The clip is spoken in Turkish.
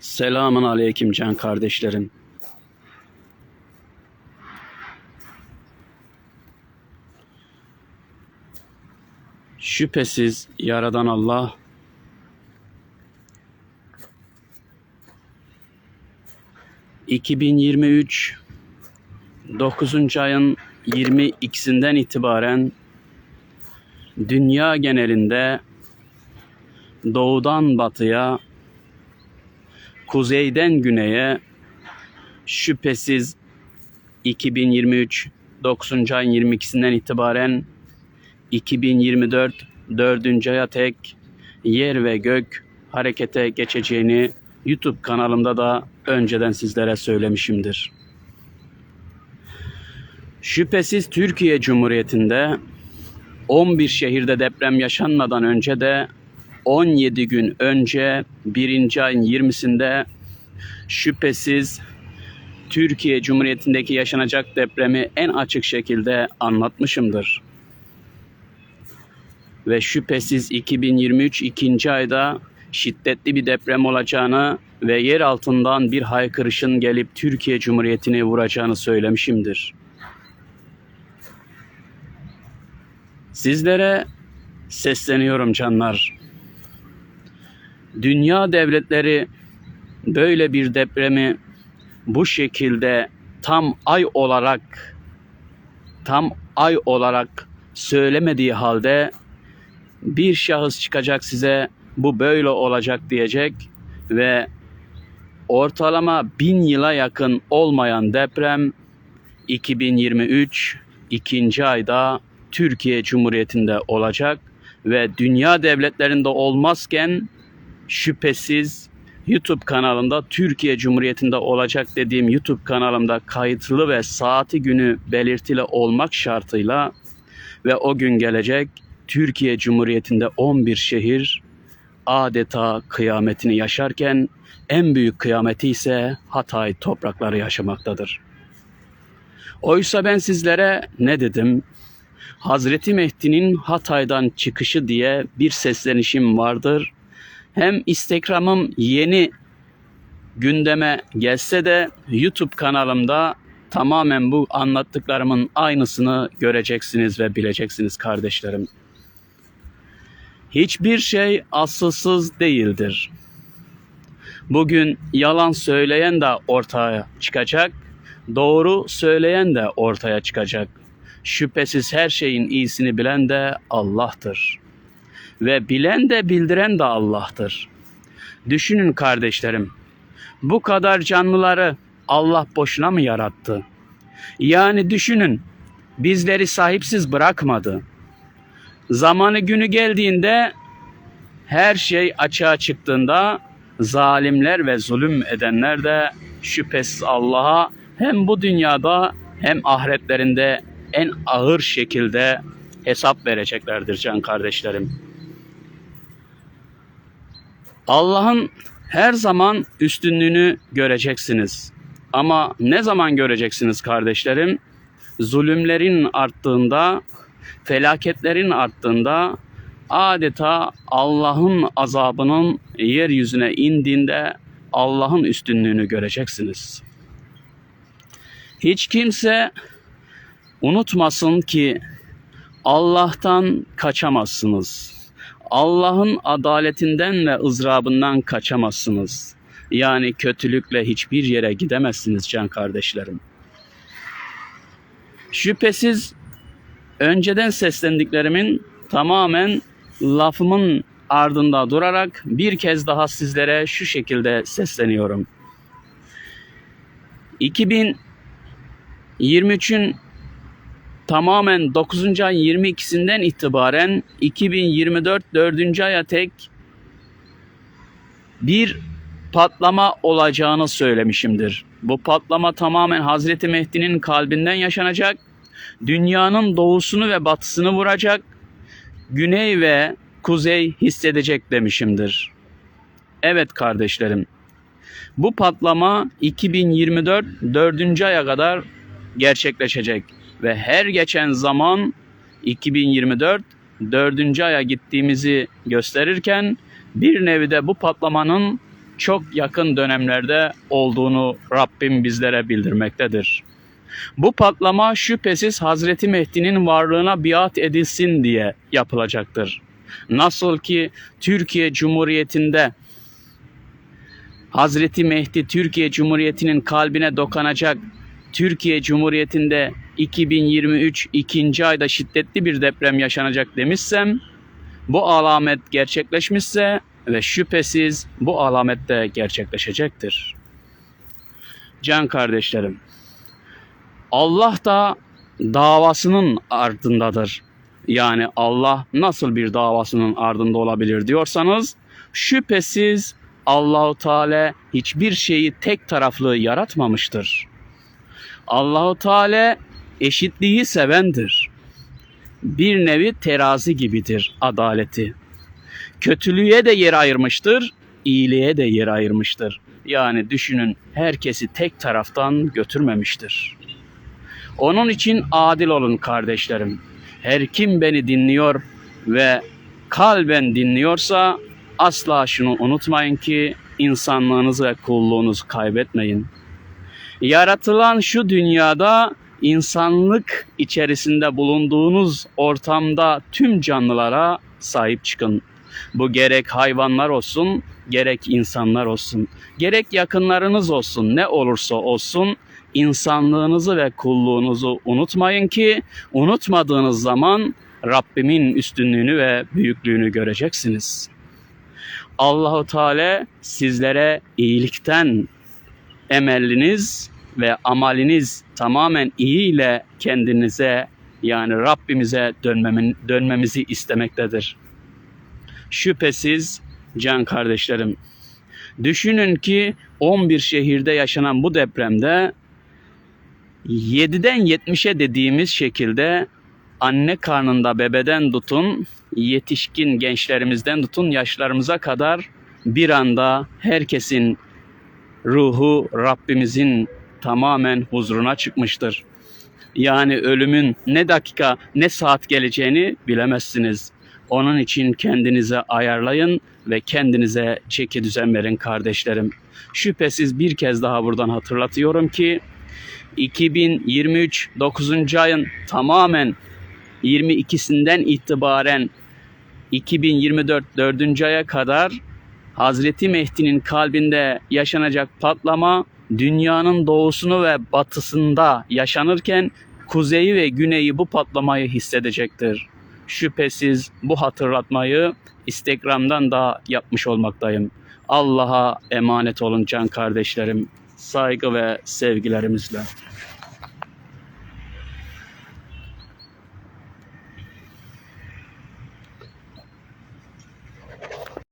Selamun aleyküm can kardeşlerim. Şüphesiz Yaradan Allah ...2023... ...9. ayın 22'sinden itibaren... ...dünya genelinde... ...doğudan batıya kuzeyden güneye şüphesiz 2023 9. ayın 22'sinden itibaren 2024 4. aya tek yer ve gök harekete geçeceğini YouTube kanalımda da önceden sizlere söylemişimdir. Şüphesiz Türkiye Cumhuriyeti'nde 11 şehirde deprem yaşanmadan önce de 17 gün önce 1. ayın 20'sinde şüphesiz Türkiye Cumhuriyeti'ndeki yaşanacak depremi en açık şekilde anlatmışımdır. Ve şüphesiz 2023 ikinci ayda şiddetli bir deprem olacağını ve yer altından bir haykırışın gelip Türkiye Cumhuriyeti'ni vuracağını söylemişimdir. Sizlere sesleniyorum canlar dünya devletleri böyle bir depremi bu şekilde tam ay olarak tam ay olarak söylemediği halde bir şahıs çıkacak size bu böyle olacak diyecek ve ortalama bin yıla yakın olmayan deprem 2023 ikinci ayda Türkiye Cumhuriyeti'nde olacak ve dünya devletlerinde olmazken şüphesiz YouTube kanalımda Türkiye Cumhuriyeti'nde olacak dediğim YouTube kanalımda kayıtlı ve saati günü belirtili olmak şartıyla ve o gün gelecek Türkiye Cumhuriyeti'nde 11 şehir adeta kıyametini yaşarken en büyük kıyameti ise Hatay toprakları yaşamaktadır. Oysa ben sizlere ne dedim? Hazreti Mehdi'nin Hatay'dan çıkışı diye bir seslenişim vardır hem Instagram'ım yeni gündeme gelse de YouTube kanalımda tamamen bu anlattıklarımın aynısını göreceksiniz ve bileceksiniz kardeşlerim. Hiçbir şey asılsız değildir. Bugün yalan söyleyen de ortaya çıkacak, doğru söyleyen de ortaya çıkacak. Şüphesiz her şeyin iyisini bilen de Allah'tır.'' Ve bilen de bildiren de Allah'tır. Düşünün kardeşlerim, bu kadar canlıları Allah boşuna mı yarattı? Yani düşünün, bizleri sahipsiz bırakmadı. Zamanı günü geldiğinde her şey açığa çıktığında zalimler ve zulüm edenler de şüphesiz Allah'a hem bu dünyada hem ahiretlerinde en ağır şekilde hesap vereceklerdir can kardeşlerim. Allah'ın her zaman üstünlüğünü göreceksiniz. Ama ne zaman göreceksiniz kardeşlerim? Zulümlerin arttığında, felaketlerin arttığında adeta Allah'ın azabının yeryüzüne indiğinde Allah'ın üstünlüğünü göreceksiniz. Hiç kimse unutmasın ki Allah'tan kaçamazsınız. Allah'ın adaletinden ve ızdırabından kaçamazsınız. Yani kötülükle hiçbir yere gidemezsiniz can kardeşlerim. Şüphesiz önceden seslendiklerimin tamamen lafımın ardında durarak bir kez daha sizlere şu şekilde sesleniyorum. 2023'ün tamamen 9. ay 22'sinden itibaren 2024 4. aya tek bir patlama olacağını söylemişimdir. Bu patlama tamamen Hazreti Mehdi'nin kalbinden yaşanacak. Dünyanın doğusunu ve batısını vuracak. Güney ve kuzey hissedecek demişimdir. Evet kardeşlerim. Bu patlama 2024 4. aya kadar gerçekleşecek ve her geçen zaman 2024 dördüncü aya gittiğimizi gösterirken bir nevi de bu patlamanın çok yakın dönemlerde olduğunu Rabbim bizlere bildirmektedir. Bu patlama şüphesiz Hazreti Mehdi'nin varlığına biat edilsin diye yapılacaktır. Nasıl ki Türkiye Cumhuriyeti'nde Hazreti Mehdi Türkiye Cumhuriyeti'nin kalbine dokanacak. Türkiye Cumhuriyeti'nde 2023 ikinci ayda şiddetli bir deprem yaşanacak demişsem bu alamet gerçekleşmişse ve şüphesiz bu alamet de gerçekleşecektir. Can kardeşlerim, Allah da davasının ardındadır. Yani Allah nasıl bir davasının ardında olabilir diyorsanız şüphesiz Allahu Teala hiçbir şeyi tek taraflı yaratmamıştır. Allahu Teala eşitliği sevendir. Bir nevi terazi gibidir adaleti. Kötülüğe de yer ayırmıştır, iyiliğe de yer ayırmıştır. Yani düşünün herkesi tek taraftan götürmemiştir. Onun için adil olun kardeşlerim. Her kim beni dinliyor ve kalben dinliyorsa asla şunu unutmayın ki insanlığınızı ve kulluğunuzu kaybetmeyin. Yaratılan şu dünyada insanlık içerisinde bulunduğunuz ortamda tüm canlılara sahip çıkın. Bu gerek hayvanlar olsun, gerek insanlar olsun, gerek yakınlarınız olsun, ne olursa olsun insanlığınızı ve kulluğunuzu unutmayın ki unutmadığınız zaman Rabbimin üstünlüğünü ve büyüklüğünü göreceksiniz. Allahu Teala sizlere iyilikten emelliniz ve amaliniz tamamen iyi ile kendinize yani Rabbimize dönmemin, dönmemizi istemektedir. Şüphesiz can kardeşlerim düşünün ki 11 şehirde yaşanan bu depremde 7'den 70'e dediğimiz şekilde anne karnında bebeden tutun, yetişkin gençlerimizden tutun yaşlarımıza kadar bir anda herkesin ruhu Rabbimizin tamamen huzuruna çıkmıştır. Yani ölümün ne dakika ne saat geleceğini bilemezsiniz. Onun için kendinize ayarlayın ve kendinize çeki düzen verin kardeşlerim. Şüphesiz bir kez daha buradan hatırlatıyorum ki 2023 9. ayın tamamen 22'sinden itibaren 2024 4. aya kadar Hazreti Mehdi'nin kalbinde yaşanacak patlama dünyanın doğusunu ve batısında yaşanırken kuzeyi ve güneyi bu patlamayı hissedecektir. Şüphesiz bu hatırlatmayı Instagram'dan da yapmış olmaktayım. Allah'a emanet olun can kardeşlerim. Saygı ve sevgilerimizle.